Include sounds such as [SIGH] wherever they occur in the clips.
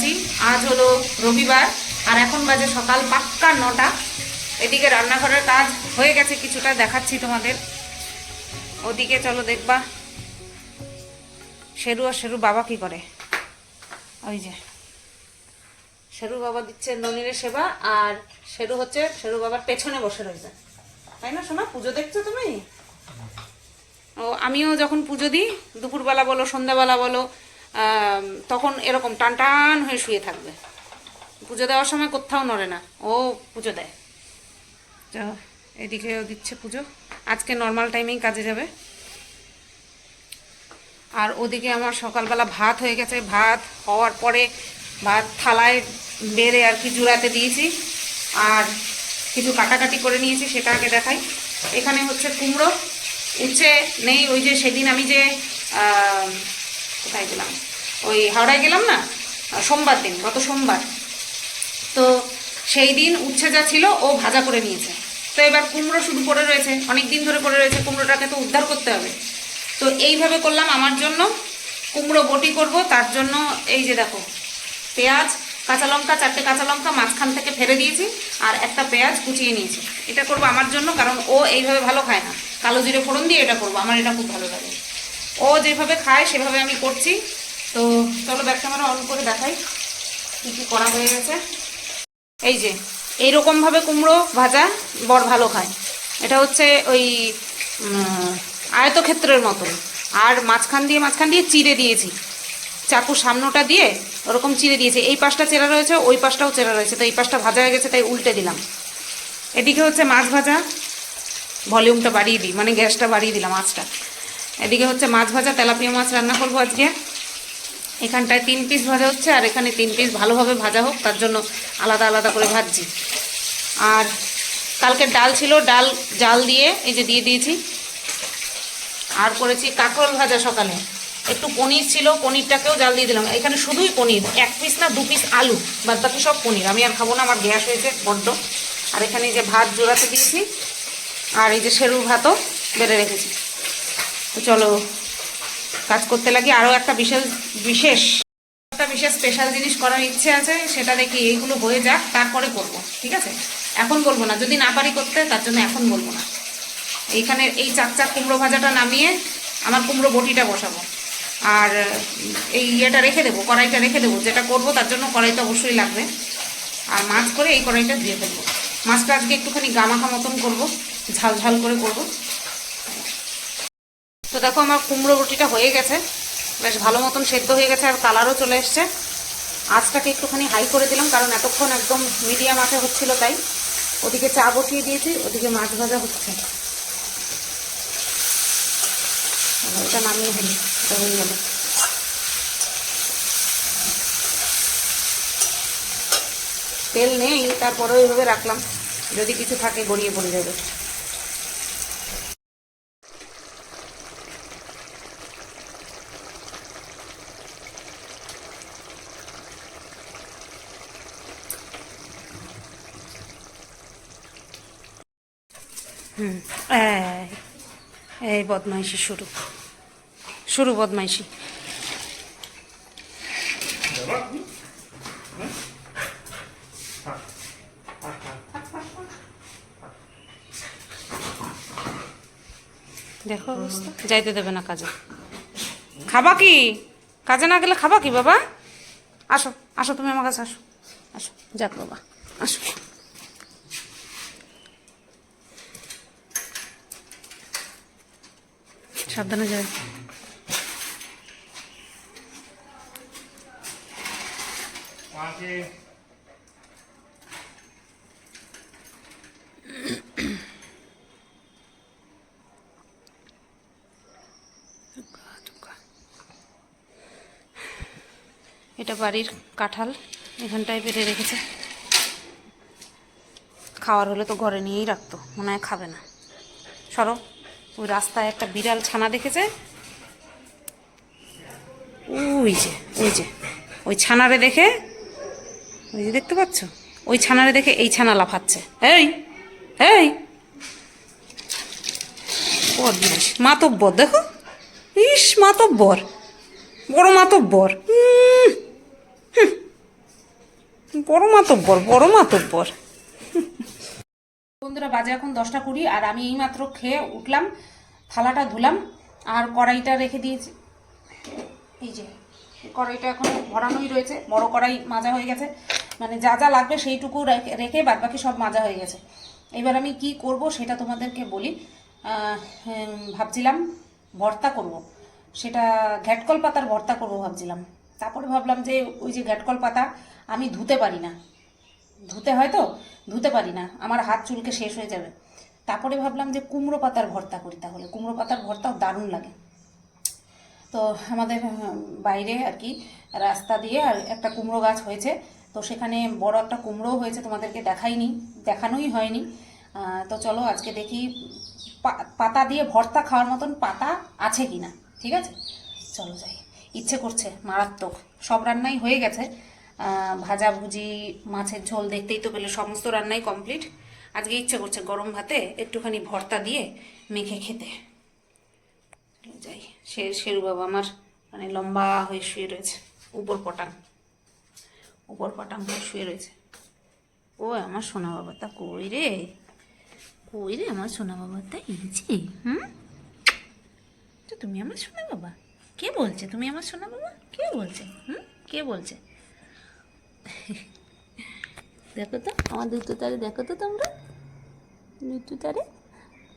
আছি। আজ হলো রবিবার, আর এখন বাজে সকাল পাক্কা নটা। এদিকে রান্নাঘরের কাজ হয়ে গেছে, কিছুটা দেখাচ্ছি তোমাদের। ওদিকে চলো দেখবা, শেরু আর শেরু বাবা কি করে। ওই যে শেরু বাবা দিচ্ছে ননিরের সেবা, আর শেরু হচ্ছে, শেরু বাবার পেছনে বসে রয়েছে তাই না শোনা পুজো দেখছ তুমি? ও, আমিও যখন পুজো দিই, দুপুরবেলা বলো, সন্ধ্যাবেলা বলো তখন এরকম টান টান হয়ে শুয়ে থাকবে। পুজো দেওয়ার সময় কোথাও নড়ে না, ও পুজো দেয়। তো এদিকেও দিচ্ছে পুজো। আজকে নর্মাল টাইমেই কাজে যাবে। আর ওদিকে আমার সকালবেলা ভাত হয়ে গেছে। ভাত হওয়ার পরে ভাত থালায় বেড়ে আর কি জুড়াতে দিয়েছি। আর কিছু কাটাকাটি করে নিয়েছি, সেটা আগে দেখাই। এখানে হচ্ছে কুমড়ো। উচ্ছে নেই, ওই যে সেদিন আমি যে কোথায় গেলাম? ওই হাওড়ায় গেলাম না? সোমবার দিন, গত সোমবার। তো সেই দিন উচ্ছে যা ছিল, ও ভাজা করে নিয়েছে। তো এবার কুমড়ো শুধু পড়ে রয়েছে, অনেক দিন ধরে পড়ে রয়েছে, কুমড়োটাকে তো উদ্ধার করতে হবে। তো এইভাবে করলাম আমার জন্য। কুমড়ো বটি করব, তার জন্য এই যে দেখো, পেঁয়াজ, কাঁচা লঙ্কা, চারটে কাঁচা লঙ্কা মাঝখান থেকে ফেলে দিয়েছি, আর একটা পেঁয়াজ কুচিয়ে নিয়েছি। এটা করব আমার জন্য, কারণ ও এইভাবে ভালো খায় না। কালো জিরে ফোড়ন দিয়ে এটা করব, আমার এটা খুব ভালো লাগে। ও যেভাবে খায়, সেভাবে আমি করছি। তো চলো ব্যাক ক্যামেরা অন করে দেখাই কী কী করা হয়ে গেছে। এই যে এইরকম ভাবে কুমড়ো ভাজা বর ভালো খায়। এটা হচ্ছে ওই আয়তক্ষেত্রের মতো আর মাঝখান দিয়ে মাঝখান দিয়ে চিড়ে দিয়েছি। চাকু সামনোটা দিয়ে ওরকম চিড়ে দিয়েছি। এই পাশটা চেরা রয়েছে, ওই পাশটাও চেরা রয়েছে। তো এই পাশটা ভাজা হয়ে গেছে, তাই উল্টে দিলাম। এদিকে হচ্ছে মাছ ভাজা। ভলিউমটা বাড়িয়ে দিই মানে গ্যাসটা বাড়িয়ে দিলাম, মাছটা। এদিকে হচ্ছে মাছ ভাজা, তেলাপিয়া মাছ রান্না করব আজকে। এখানটায় তিন পিস ভাজা হচ্ছে, আর এখানে তিন পিস ভালোভাবে ভাজা হোক, তার জন্য আলাদা আলাদা করে ভাজছি। আর কালকে ডাল ছিল, ডাল, জাল দিয়ে এই যে দিয়ে দিয়েছি। আর করেছি কাঁকরোল ভাজা সকালে। একটু পনির ছিল, পনিরটাকেও জাল দিয়ে দিলাম। এখানে শুধুই পনির, এক পিস না, দু পিস আলু, বাদ বাকি সব পনির। আমি আর খাব না, আমার গ্যাস হয়েছে বড্ড। আর এখানে যে ভাত জোড়াতে দিয়েছি, আর এই যে সেরুর ভাতও বেড়ে রেখেছি। তো চলো, কাজ করতে লাগি। আরও একটা বিশেষ বিশেষ, একটা বিশেষ স্পেশাল জিনিস করার ইচ্ছে আছে, সেটা দেখি এইগুলো হয়ে যাক, তারপরে করব, ঠিক আছে? এখন বলব না, যদি না পারি করতে, তার জন্য এখন বলব না। এইখানে এই চাক চাক কুমড়ো ভাজাটা নামিয়ে আমার কুমড়ো বটিটা বসাবো। আর এই ইয়েটা রেখে দেবো, কড়াইটা রেখে দেবো, যেটা করব তার জন্য কড়াইটা অবশ্যই লাগবে। আর মাছ করে এই কড়াইটা দিয়ে ফেলব। মাছটা আজকে একটুখানি গামাখা মতন করব ঝাল ঝাল করে করব। তো দেখো আমার কুমড়ো রুটিটা হয়ে গেছে। বেশ ভালো মতন সেদ্ধ হয়ে গেছে আর কালারও চলে এসছে। আঁচটাকে একটুখানি হাই করে দিলাম, কারণ এতক্ষণ একদম মিডিয়াম আঁচে হচ্ছিল তাই। ওদিকে চা বসিয়ে দিয়েছি, ওদিকে মাছ ভাজা হচ্ছে। এটা নামিয়ে ফেলি, এটা হয়ে গেল। তেল নেই তারপরে ওইভাবে রাখলাম। যদি কিছু থাকে গড়িয়ে পড়ে যাবে। হুম, এই বদমাইশি শুরু। শুরু বদমাইশি। দেখো যাইতে দেবে না কাজে। খাবা কি? কাজে না গেলে খাবা কি বাবা? আসো আসো তুমি আমার কাছে আসো। আসো, যাক বাবা, আসো। সাবধানে যায়। এটা বাড়ির কাঁঠাল এখানটায় বেড়ে রেখেছে। খাওয়ার হলে তো ঘরে নিয়েই রাখতো মনে হয় খাবে না। সরো। ওই রাস্তায় একটা বিড়াল ছানা দেখেছে? ওই যে ওই যে, ওই ছানারে দেখে, ওই যে দেখতে পাচ্ছ? ওই ছানারে দেখে এই ছানা লাফাচ্ছে। এই এই। মাতব্বর, দেখো। ইস, মাতব্বর, বড় মাতব্বর। বড় মাতব্বর বড় মাতব্বর। বন্ধুরা, বাজে এখন দশটা কুড়ি আর আমি এইমাত্র খেয়ে উঠলাম, থালাটা ধুলাম আর কড়াইটা রেখে দিয়েছি। এই যে, কড়াইটা এখন ভরানোই রয়েছে, বড় কড়াই মাজা হয়ে গেছে। মানে যা যা লাগবে সেইটুকু রেখে- রেখে বাদ বাকি সব মাজা হয়ে গেছে। এবার আমি কি করব সেটা তোমাদেরকে বলি। ভাবছিলাম ভর্তা করব। সেটা ঘ্যাটকল পাতার ভর্তা করব ভাবছিলাম। তারপরে ভাবলাম যে ওই যে ঘ্যাটকল পাতা আমি ধুতে পারি না। ধুতে হয় তো? ধুতে পারি না। আমার হাত চুলকে শেষ হয়ে যাবে। তারপরে ভাবলাম যে কুমড়ো পাতার ভর্তা করি তাহলে। কুমড়ো পাতার ভর্তাও দারুণ লাগে। তো আমাদের বাইরে আর কি রাস্তা দিয়ে আর একটা কুমড়ো গাছ হয়েছে। তো সেখানে বড় একটা কুমড়োও হয়েছে, তোমাদেরকে দেখাইনি, দেখানোই হয়নি। তো চলো আজকে দেখি পাতা দিয়ে ভর্তা খাওয়ার মতন পাতা আছে কি না ঠিক আছে? চলো যাই। ইচ্ছে করছে, মারাত্মক। সব রান্নাই হয়ে গেছে। আহ, ভাজা ভুজি মাছের ঝোল দেখতেই তো পেলে সমস্ত রান্নাই কমপ্লিট আজকে ইচ্ছে করছে গরম ভাতে একটুখানি ভর্তা দিয়ে মেখে খেতে। যাই। সে শেরু বাবা আমার মানে লম্বা হয়ে শুয়ে রয়েছে উপর পটাং উপর পটাং হয়ে শুয়ে রয়েছে। ও আমার সোনা বাবা তা কই রে? কই রে আমার সোনা বাবা? তা ইজি হুম? তুমি আমার সোনা বাবা? কে বলছে? তুমি আমার সোনা বাবা? কে বলছে? হুম? কে বলছে? দেখো তো, আমার দুটো তারে দেখো তো তোমরা। দুটো তারে।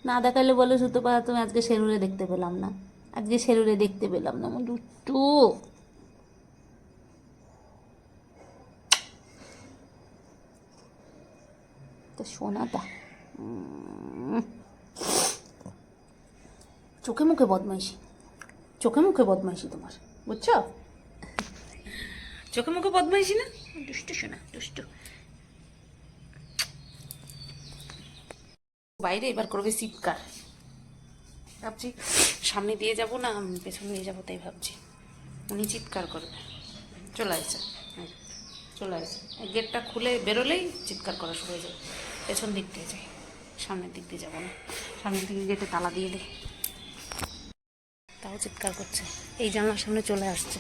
না দেখালে বলো সুতো পাড়া তুমি আজকে সেরুরে দেখতে পেলাম না। আজকে শেরুরে দেখতে পেলাম না, আমার দুটো। সোনাটা। চোখে মুখে বদমাইশি। চোখে মুখে বদমাইশি তোমার, বুঝছ? চোখে মুখে বদমাইশি না? দুষ্টু শোনা দুষ্টু। বাইরে এবার করবে চিৎকার। ভাবছি সামনে দিয়ে যাব না পেছনে দিয়ে যাব তাই ভাবছি। উনি চিৎকার করবে। চলে আসছে। চলে আসছে। গেটটা খুলে বেরোলেই চিৎকার করা শুরু হয়ে যাবে পেছন দিক দিয়ে যাই। সামনের দিক দিয়ে যাব না। সামনের দিকে গেটে তালা দিয়ে দিই তাও চিৎকার করছে। এই জানলার সামনে চলে আসছে।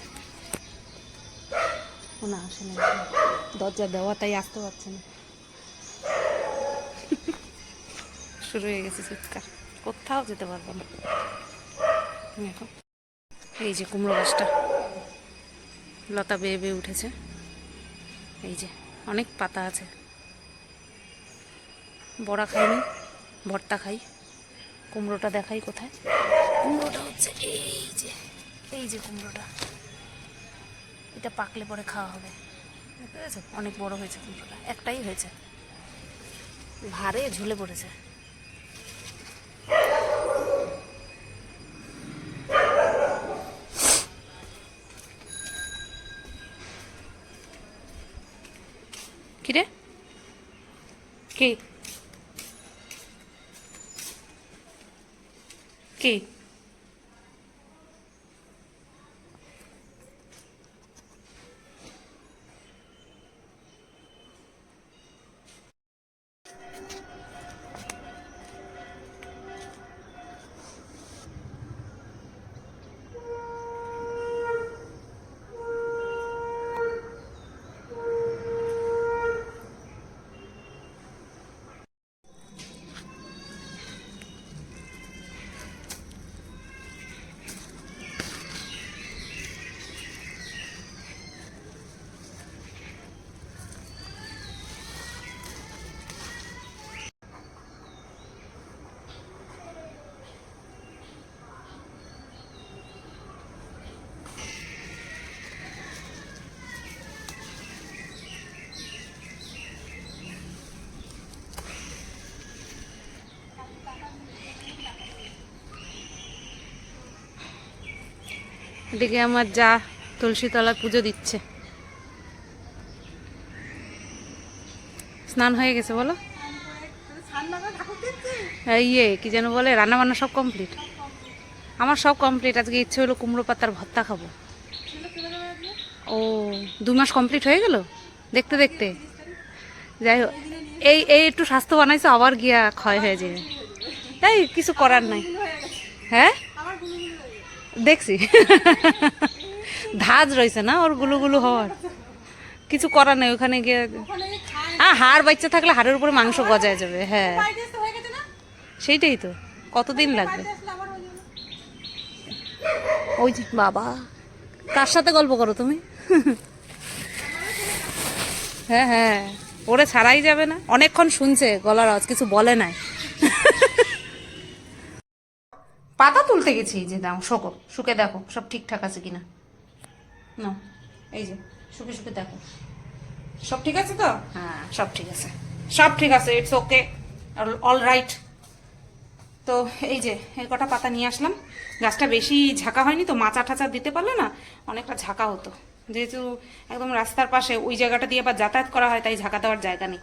ও না আসে না। দরজা দেওয়া তাই আসতে পারছে না। শুরু হয়ে গেছে চিৎকার। কোথাও যেতে পারব না। দেখো, এই যে কুমড়ো গাছটা। লতা বেয়ে বেয়ে উঠেছে। এই যে অনেক পাতা আছে। বড়া খাইনি, ভর্তা খাই। কুমড়োটা দেখাই কোথায়? কুমড়োটা হচ্ছে এই যে এই যে কুমড়োটা। এটা পাকলে পরে খাওয়া হবে। বুঝতে? অনেক বড় হয়েছে কুমড়োটা। একটাই হয়েছে। ভারে ঝুলে পড়েছে। কিরে? কি? কি? এদিকে আমার যা তুলসী তলায় পুজো দিচ্ছে। স্নান হয়ে গেছে, বলো? ইয়ে কি যেন বলে রান্না বান্না সব কমপ্লিট আমার সব কমপ্লিট আজকে ইচ্ছে হলো কুমড়ো পাতার ভর্তা খাব। ও, দু মাস কমপ্লিট হয়ে গেল? দেখতে দেখতে। যাই হোক, এই এই একটু স্বাস্থ্য বানাইছো, আবার গিয়া ক্ষয় হয়ে যাবে। তাই কিছু করার নাই। হ্যাঁ? দেখছি। ধাজ রয়েছে না ওরগুলো গুলো হওয়ার? কিছু করার নেই ওখানে গিয়ে হ্যাঁ হাড় বাচ্চা থাকলে হাড়ের উপরে মাংস গজায় যাবে হ্যাঁ। সেইটাই তো কতদিন লাগবে? ওই যে বাবা কার সাথে গল্প করো তুমি? হ্যাঁ হ্যাঁ ওরে ছাড়াই যাবে না? অনেকক্ষণ শুনছে গলার আওয়াজ কিছু বলে নাই। পাতা তুলতে গেছি এই যে দাও শোকো শুকে দেখো সব ঠিকঠাক আছে কিনা। না এই যে শুকে শুকে দেখো। সব ঠিক আছে তো? হ্যাঁ সব ঠিক আছে। সব ঠিক আছে ইটস ওকে অল রাইট তো এই যে এই কটা পাতা নিয়ে আসলাম। গাছটা বেশি ঝাঁকা হয়নি তো মাচা ঠাচা দিতে পারলে না অনেকটা ঝাঁকা হতো। যেহেতু একদম রাস্তার পাশে ওই জায়গাটা দিয়ে আবার যাতায়াত করা হয় তাই ঝাঁকা দেওয়ার জায়গা নেই।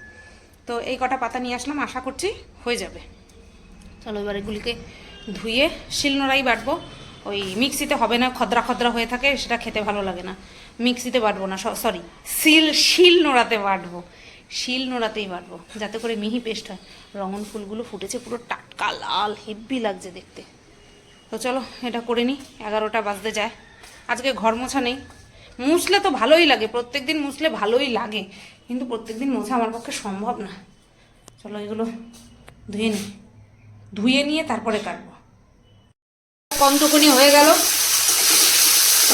তো এই কটা পাতা নিয়ে আসলাম আশা করছি হয়ে যাবে। চলো এবার এগুলিকে ধুয়ে শিলনোড়াই বাটবো। ওই মিক্সিতে হবে না, খদরা খদরা হয়ে থাকে, সেটা খেতে ভালো লাগে না। মিক্সিতে বাটবো না সরি শিল শিল নোড়াতে বাটবো। শিল নোড়াতেই বাটবো, যাতে করে মিহি পেস্ট হয়। রঙন ফুলগুলো ফুটেছে পুরো টাটকা লাল হেব্বি লাগছে দেখতে। তো চলো, এটা করে নিই এগারোটা বাজতে যায়। আজকে ঘর মোছা নেই। মুছলে তো ভালোই লাগে প্রত্যেক দিন মুছলে ভালোই লাগে, কিন্তু প্রত্যেক দিন মোছা আমার পক্ষে সম্ভব না। চলো এগুলো ধুয়ে নিই ধুয়ে নিয়ে তারপরে কাটবো। কমটুকুনি হয়ে গেল।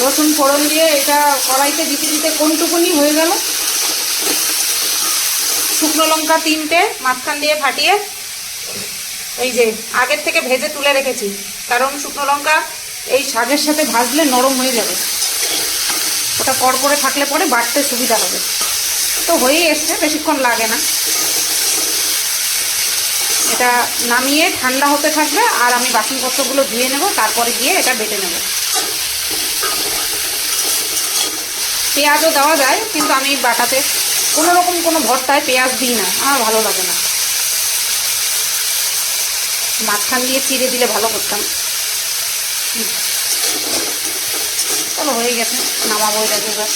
রসুন ফোড়ন দিয়ে এটা কড়াইতে দিতে দিতে কোনটুকুনি হয়ে গেল। শুকনো লঙ্কা তিনটে মাঝখান দিয়ে ফাটিয়ে এই যে আগের থেকে ভেজে তুলে রেখেছি। কারণ শুকনো লঙ্কা এই শাকের সাথে ভাজলে নরম হয়ে যাবে। ওটা কড় করে থাকলে পরে বাটতে সুবিধা হবে। তো হয়েই এসছে, বেশিক্ষণ লাগে না। এটা নামিয়ে ঠান্ডা হতে থাকবে আর আমি বাসনপত্রগুলো ধুয়ে নেব, তারপরে গিয়ে এটা বেটে নেব। পেঁয়াজও দেওয়া যায়, কিন্তু আমি বাটাতে কোনো রকম কোনো ভর্তায় পেঁয়াজ দিই না, আমার ভালো লাগে না। মাঝখান দিয়ে চিড়ে দিলে ভালো করতাম। চলো হয়ে গেছে, নামাবো এটা এবার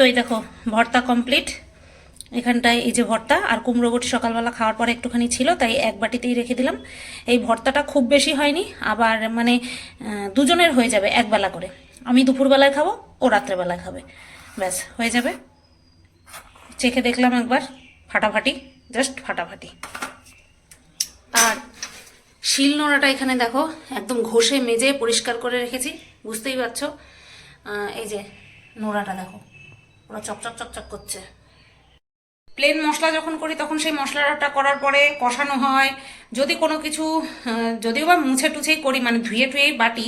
তো এই দেখো, ভর্তা কমপ্লিট এখানটায় এই যে ভর্তা আর কুমড়ো বটি সকালবেলা খাওয়ার পরে একটুখানি ছিল, তাই এক বাটিতেই রেখে দিলাম। এই ভর্তাটা খুব বেশি হয়নি, আবার মানে দুজনের হয়ে যাবে একবেলা করে। আমি দুপুরবেলায় খাব, ও রাত্রেবেলায় খাবে। ব্যাস, হয়ে যাবে। চেখে দেখলাম একবার, ফাটাফাটি, জাস্ট ফাটাফাটি। আর শিল নোড়াটা এখানে দেখো, একদম ঘষে মেজে পরিষ্কার করে রেখেছি, বুঝতেই পারছ? এই যে নোড়াটা দেখো। পুরো চকচক চকচক করছে। প্লেন মশলা যখন করি, তখন সেই মশলাটা করার পরে কষানো হয়। যদি কোনো কিছু যদিও বা মুছে টুছেই করি মানে ধুয়ে টুয়েই বাটি,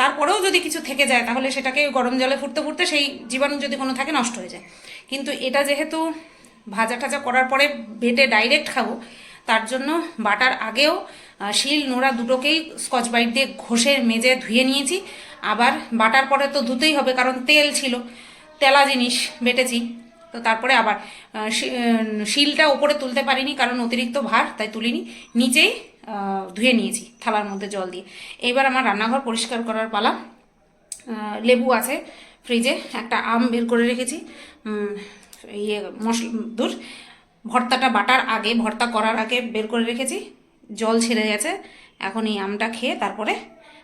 তারপরেও যদি কিছু থেকে যায়, তাহলে সেটাকে গরম জলে ফুটতে ফুটতে সেই জীবাণু যদি কোনো থাকে, নষ্ট হয়ে যায়। কিন্তু এটা যেহেতু ভাজা টাজা করার পরে বেটে ডাইরেক্ট খাব, তার জন্য বাটার আগেও শিল, নোড়া দুটোকেই স্কচ বাইট দিয়ে ঘষে, মেজে, ধুয়ে নিয়েছি। আবার বাটার পরে তো ধুতেই হবে, কারণ তেল ছিল। তেলা জিনিস বেটেছি। তো তারপরে আবার শিলটা ওপরে তুলতে পারিনি কারণ অতিরিক্ত ভার, তাই তুলিনি। নিচেই ধুয়ে নিয়েছি থালার মধ্যে জল দিয়ে। এইবার আমার রান্নাঘর পরিষ্কার করার পালা। লেবু আছে ফ্রিজে, একটা আম বের করে রেখেছি। ইয়ে মশলা দূর ভর্তাটা বাটার আগে, ভর্তা করার আগে বের করে রেখেছি। জল ছেড়ে গেছে। এখন এই আমটা খেয়ে তারপরে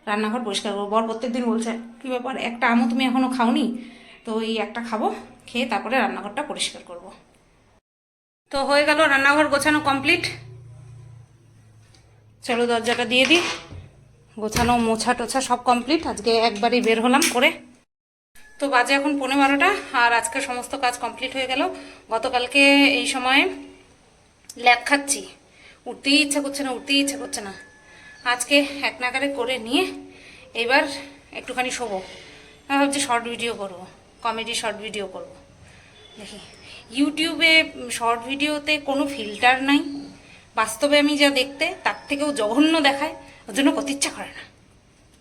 রান্নাঘর পরিষ্কার করব। বর প্রত্যেকদিন বলছে, কী ব্যাপার, একটা আমও তুমি এখনও খাওনি? তো এই একটা খাব, খেয়ে তারপরে রান্নাঘরটা পরিষ্কার করব। তো হয়ে গেল রান্নাঘর গোছানো কমপ্লিট চলো দরজাটা দিয়ে দিই। গোছানো, মোছা টোছা সব কমপ্লিট আজকে একবারই বের হলাম করে। তো বাজে এখন পনেরো বারোটা, আর আজকে সমস্ত কাজ কমপ্লিট হয়ে গেল। গতকালকে এই সময়ে ল্যাব খাচ্ছি। উঠতেই ইচ্ছা করছে না, উঠতেই ইচ্ছা করছে না। আজকে এক নাগারে করে নিয়ে এবার একটুখানি শোবো। ভাবছি শর্ট ভিডিও করব। কমেডি শর্ট ভিডিও করব। দেখি ইউটিউবে শর্ট ভিডিওতে কোনো ফিল্টার নাই। বাস্তবে আমি যা দেখতে, তার থেকেও জঘন্য দেখায়, ওর জন্য করতে ইচ্ছা করে না।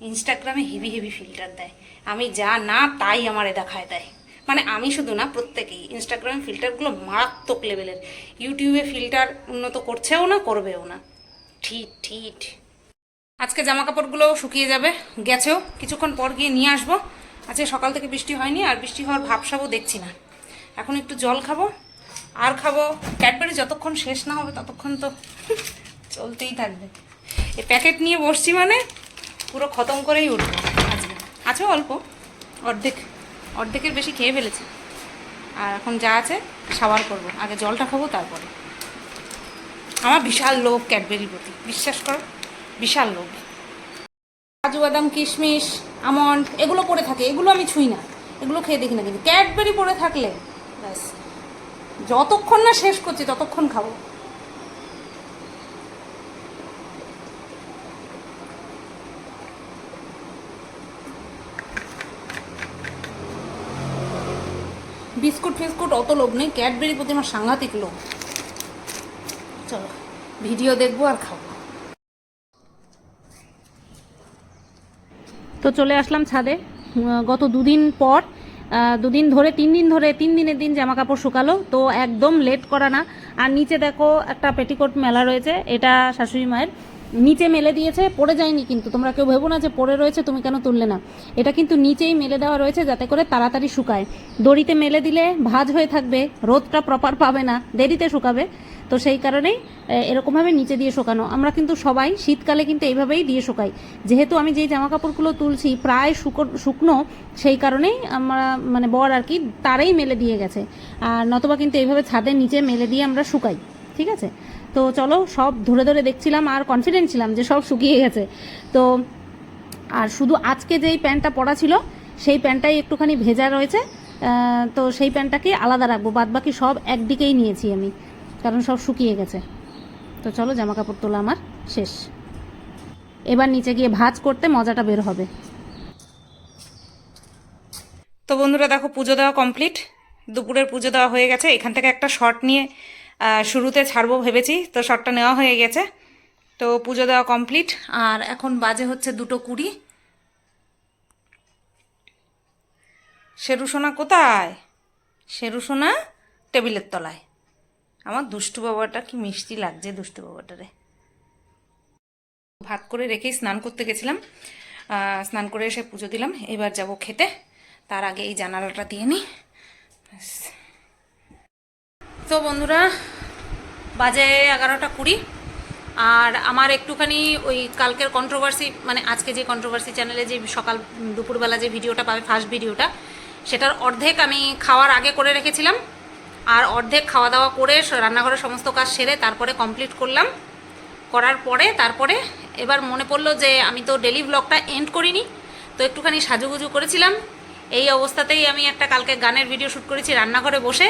ইনস্টাগ্রামে হেভি হেভি ফিল্টার দেয়। আমি যা না, তাই আমারে দেখায় দেয়। মানে আমি শুধু না, প্রত্যেকেই ইনস্টাগ্রামে ফিল্টারগুলো মারাত্মক লেভেলের ইউটিউবে ফিল্টার উন্নত করছেও না, করবেও না। ঠিক ঠিক। আজকে জামা কাপড়গুলো শুকিয়ে যাবে। গেছেও, কিছুক্ষণ পর গিয়ে নিয়ে আসব। আজকে সকাল থেকে বৃষ্টি হয়নি, আর বৃষ্টি হওয়ার ভাবসাবও দেখছি না। এখন একটু জল খাব, আর খাব। ক্যাডবেরি যতক্ষণ শেষ না হবে, ততক্ষণ তো চলতেই থাকবে। এই প্যাকেট নিয়ে বসছি মানে পুরো খতম করেই উঠবো আজকে। আছে অল্প, অর্ধেক, অর্ধেকের বেশি খেয়ে ফেলেছি। আর এখন যা আছে সাবার করব। আগে জলটা খাব, তারপরে। আমার বিশাল লোভ ক্যাডবেরির প্রতি। বিশ্বাস করো, বিশাল লোভ। কাজু বাদাম, কিশমিশ আমন্ড, এগুলো পড়ে থাকে, এগুলো আমি ছুঁই না। এগুলো খেয়ে দেখি না কিন্তু। ক্যাডবেরি পড়ে থাকলে, ব্যাস। যতক্ষণ না শেষ করছি, ততক্ষণ খাব। বিস্কুট ফিস্কুট অত লোভ নেই। ক্যাডবেরি প্রতি আমার সাংঘাতিক লোভ। চলো, ভিডিও দেখব আর খাব। তো চলে আসলাম ছাদে। গত দুদিন পর দুদিন ধরে, তিন দিন ধরে, তিন দিনের দিন জামা কাপড় শুকালো, তো একদম লেট করা না। আর নিচে দেখো একটা পেটিকোট মেলা রয়েছে, এটা শাশুড়ি মায়ের। নিচে মেলে দিয়েছে, পড়ে যায়নি কিন্তু। তোমরা কেউ ভেবো না যে পড়ে রয়েছে, তুমি কেন তুললে না। এটা কিন্তু নিচেই মেলে দেওয়া রয়েছে যাতে করে তাড়াতাড়ি শুকায়। দড়িতে মেলে দিলে ভাজ হয়ে থাকবে, রোদটা প্রপার পাবে না, দেরিতে শুকাবে। তো সেই কারণেই এরকমভাবে নিচে দিয়ে শুকানো। আমরা কিন্তু সবাই শীতকালে কিন্তু এইভাবেই দিয়ে শুকাই। যেহেতু আমি যেই জামা কাপড়গুলো তুলছি প্রায় শুকো- শুকনো, সেই কারণেই আমরা মানে বর আর কি, তারাই মেলে দিয়ে গেছে। আর নতবা কিন্তু এইভাবে ছাদের নিচে মেলে দিয়ে আমরা শুকাই। ঠিক আছে? তো চলো, সব ধরে ধরে দেখছিলাম আর কনফিডেন্ট ছিলাম যে সব শুকিয়ে গেছে। তো আর শুধু আজকে যেই প্যান্টটা পরা ছিল, সেই প্যান্টটাই একটুখানি ভেজা রয়েছে। তো সেই প্যান্টটাকে আলাদা রাখব বাদ বাকি সব একদিকেই নিয়েছি আমি, কারণ সব শুকিয়ে গেছে। তো চলো জামা কাপড় তোলা আমার শেষ। এবার নিচে গিয়ে ভাজ করতে মজাটা বের হবে। তো বন্ধুরা, দেখো পুজো দেওয়া কমপ্লিট দুপুরের পুজো দেওয়া হয়ে গেছে। এখান থেকে একটা শর্ট নিয়ে শুরুতে ছাড়বো ভেবেছি, তো শর্টটা নেওয়া হয়ে গেছে। তো পুজো দেওয়া কমপ্লিট, আর এখন বাজে হচ্ছে দুটো কুড়ি। শেরু সোনা কোথায়? শেরু সোনা টেবিলের তলায়। আমার দুষ্টু বাবাটা কি মিষ্টি লাগছে দুষ্টু বাবাটারে। ভাত করে রেখেই স্নান করতে গেছিলাম। স্নান করে এসে পুজো দিলাম। এবার যাব খেতে। তার আগে এই জানালাটা দিয়ে নিই। তো বন্ধুরা, বাজে এগারোটা কুড়ি। আর আমার একটুখানি ওই কালকের কন্ট্রোভার্সি মানে আজকে যে কন্ট্রোভার্সি চ্যানেলে যে সকাল, দুপুরবেলা যে ভিডিওটা পাবে ফার্স্ট ভিডিওটা সেটার অর্ধেক আমি খাওয়ার আগে করে রেখেছিলাম। আর অর্ধেক খাওয়া দাওয়া করে রান্নাঘরের সমস্ত কাজ সেরে তারপরে কমপ্লিট করলাম। করার পরে তারপরে এবার মনে পড়ল যে আমি তো ডেলি ব্লগটা এন্ড করিনি, তো একটুখানি সাজুগুজু করেছিলাম। এই অবস্থাতেই আমি একটা কালকে গানের ভিডিও শ্যুট করেছি রান্নাঘরে বসে।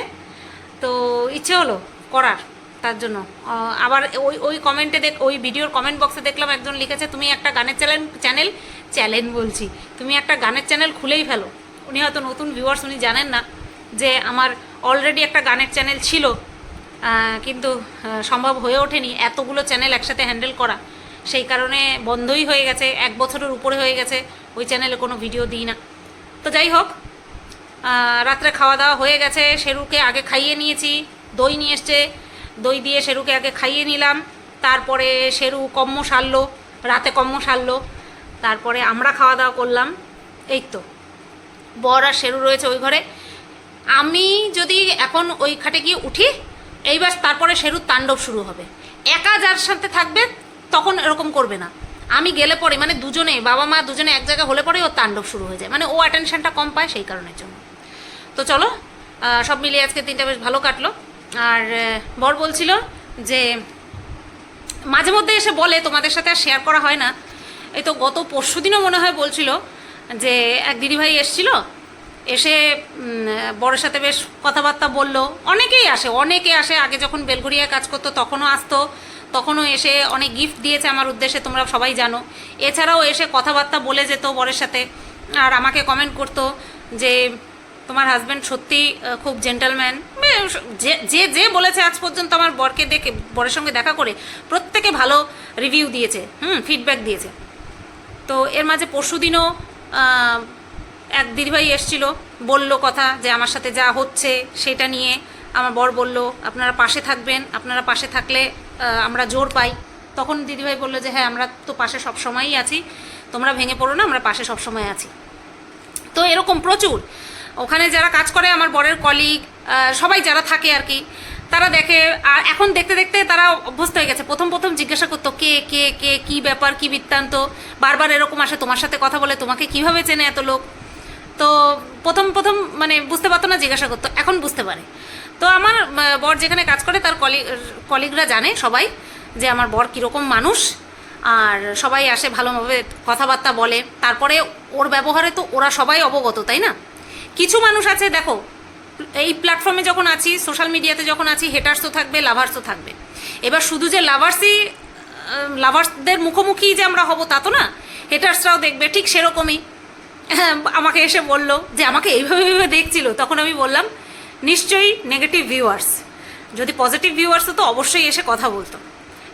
তো ইচ্ছে হলো করার, তার জন্য। আবার ওই ওই কমেন্টে দেখ, ওই ভিডিওর কমেন্ট বক্সে দেখলাম একজন লিখেছে, তুমি একটা গানের চ্যানেল চ্যানেল চ্যানেল বলছি। তুমি একটা গানের চ্যানেল খুলেই ফেলো। উনি হয়তো নতুন ভিউয়ার্স উনি জানেন না যে আমার অলরেডি একটা গানের চ্যানেল ছিল কিন্তু সম্ভব হয়ে ওঠেনি এতগুলো চ্যানেল একসাথে হ্যান্ডেল করা। সেই কারণে বন্ধই হয়ে গেছে, এক বছরের উপরে হয়ে গেছে, ওই চ্যানেলে কোনো ভিডিও দিই না। তো যাই হোক রাত্রে খাওয়া দাওয়া হয়ে গেছে শেরুকে আগে খাইয়ে নিয়েছি, দই নিয়ে এসছে। দই দিয়ে শেরুকে আগে খাইয়ে নিলাম, তারপরে শেরু কম্ম সারলো, রাতে কম্ম সারলো, তারপরে আমরা খাওয়া দাওয়া করলাম, এই তো। বর আর শেরু রয়েছে ওই ঘরে। আমি যদি এখন ওই খাটে গিয়ে উঠি এইবার তারপরে শেরুর তাণ্ডব শুরু হবে। একা যার সাথে থাকবে, তখন এরকম করবে না। আমি গেলে পরে মানে দুজনে, বাবা মা দুজনে এক জায়গায় হলে পরে ওর তাণ্ডব শুরু হয়ে যায়। মানে ও অ্যাটেনশনটা কম পায় সেই কারণের জন্য। তো চলো সব মিলিয়ে আজকে তিনটা বেশ ভালো কাটলো। আর বর বলছিল যে, মাঝে মধ্যে এসে বলে, তোমাদের সাথে আর শেয়ার করা হয় না। এই তো গত পরশু দিনও মনে হয় বলছিল যে, এক দিদিভাই এসছিল, এসে বড়ের সাথে বেশ কথাবার্তা বলল। অনেকেই আসে, অনেকে আসে, আগে যখন বেলঘরিয়ায় কাজ করতো তখনও আসতো, তখনও এসে অনেক গিফট দিয়েছে আমার উদ্দেশ্যে, তোমরা সবাই জানো। এছাড়াও এসে কথাবার্তা বলে যেত বরের সাথে, আর আমাকে কমেন্ট করতো যে তোমার হাজব্যান্ড সত্যি খুব জেন্টালম্যান যে যে বলেছে আজ পর্যন্ত আমার বরকে দেখে, বরের সঙ্গে দেখা করে প্রত্যেকে ভালো রিভিউ দিয়েছে, হুম ফিডব্যাক দিয়েছে। তো এর মাঝে পরশু দিনও এক দিদিভাই এসছিল, বলল কথা যে আমার সাথে যা হচ্ছে সেটা নিয়ে। আমার বর বলল, আপনারা পাশে থাকবেন, আপনারা পাশে থাকলে আমরা জোর পাই। তখন দিদিভাই বলল যে হ্যাঁ আমরা তো পাশে সব সময়ই আছি, তোমরা ভেঙে পড়ো না, আমরা পাশে সব সময় আছি। তো এরকম প্রচুর। ওখানে যারা কাজ করে, আমার বরের কলিগ সবাই যারা থাকে আর কি, তারা দেখে, আর এখন দেখতে দেখতে তারা অভ্যস্ত হয়ে গেছে। প্রথম প্রথম জিজ্ঞাসা করতো, কে কে কে, কি ব্যাপার, কি বৃত্তান্ত? বারবার এরকম আসে, তোমার সাথে কথা বলে, তোমাকে কীভাবে চেনে এত লোক? তো প্রথম প্রথম মানে বুঝতে পারতো না, জিজ্ঞাসা করতো, এখন বুঝতে পারে। তো আমার বর যেখানে কাজ করে, তার কলিগ কলিগরা জানে সবাই যে আমার বর কীরকম মানুষ, আর সবাই আসে ভালোভাবে কথাবার্তা বলে। তারপরে ওর ব্যবহারে তো ওরা সবাই অবগত, তাই না? কিছু মানুষ আছে, দেখো, এই প্ল্যাটফর্মে যখন আছি সোশ্যাল মিডিয়াতে যখন আছি হেটার্স তো থাকবে লাভার্সও থাকবে। এবার শুধু যে লাভার্সই লাভার্সদের মুখোমুখি যে আমরা হব তা তো না হেটার্সরাও দেখবে, ঠিক সেরকমই। [LAUGHS] আমাকে এসে বলল যে আমাকে এইভাবে এইভাবে দেখছিল, তখন আমি বললাম, নিশ্চয়ই নেগেটিভ ভিউয়ার্স যদি পজিটিভ ভিউয়ার্স হতো, অবশ্যই এসে কথা বলতো।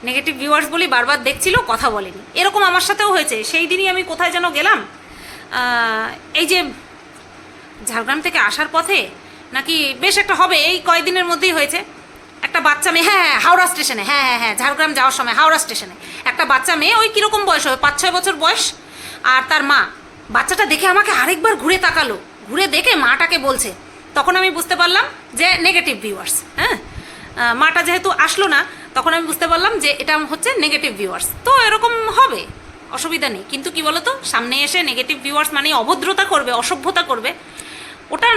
নেগেটিভ ভিউয়ার্স বলি, বারবার দেখছিল, কথা বলেনি। এরকম আমার সাথেও হয়েছে। সেই দিনই আমি কোথায় যেন গেলাম এই যে ঝাড়গ্রাম থেকে আসার পথে নাকি বেশ একটা হবে, এই কয়েকদিনের মধ্যেই হয়েছে। একটা বাচ্চা মেয়ে হ্যাঁ হ্যাঁ হাওড়া স্টেশনে হ্যাঁ হ্যাঁ হ্যাঁ ঝাড়গ্রাম যাওয়ার সময়, হাওড়া স্টেশনে। একটা বাচ্চা মেয়ে, ওই কীরকম বয়স হবে? পাঁচ, ছয় বছর বয়স। আর তার মা, বাচ্চাটা দেখে আমাকে আরেকবার ঘুরে তাকালো। ঘুরে দেখে মাটাকে বলছে। তখন আমি বুঝতে পারলাম যে নেগেটিভ ভিউয়ার্স হ্যাঁ? মাটা যেহেতু আসলো না, তখন আমি বুঝতে পারলাম যে এটা হচ্ছে নেগেটিভ ভিউয়ার্স তো এরকম হবে, অসুবিধা নেই। কিন্তু কি বলতো? সামনে এসে নেগেটিভ ভিউয়ার্স মানে অভদ্রতা করবে, অসভ্যতা করবে। ওটা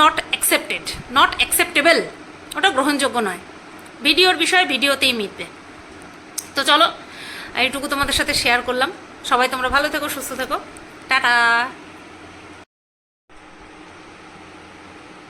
নট অ্যাকসেপ্টেড নট অ্যাকসেপ্টেবল ওটা গ্রহণযোগ্য নয়। ভিডিওর বিষয়ে ভিডিওতেই মিটবে। তো চলো এইটুকু তোমাদের সাথে শেয়ার করলাম। সবাই তোমরা ভালো থেকো, সুস্থ থেকো। টাটা!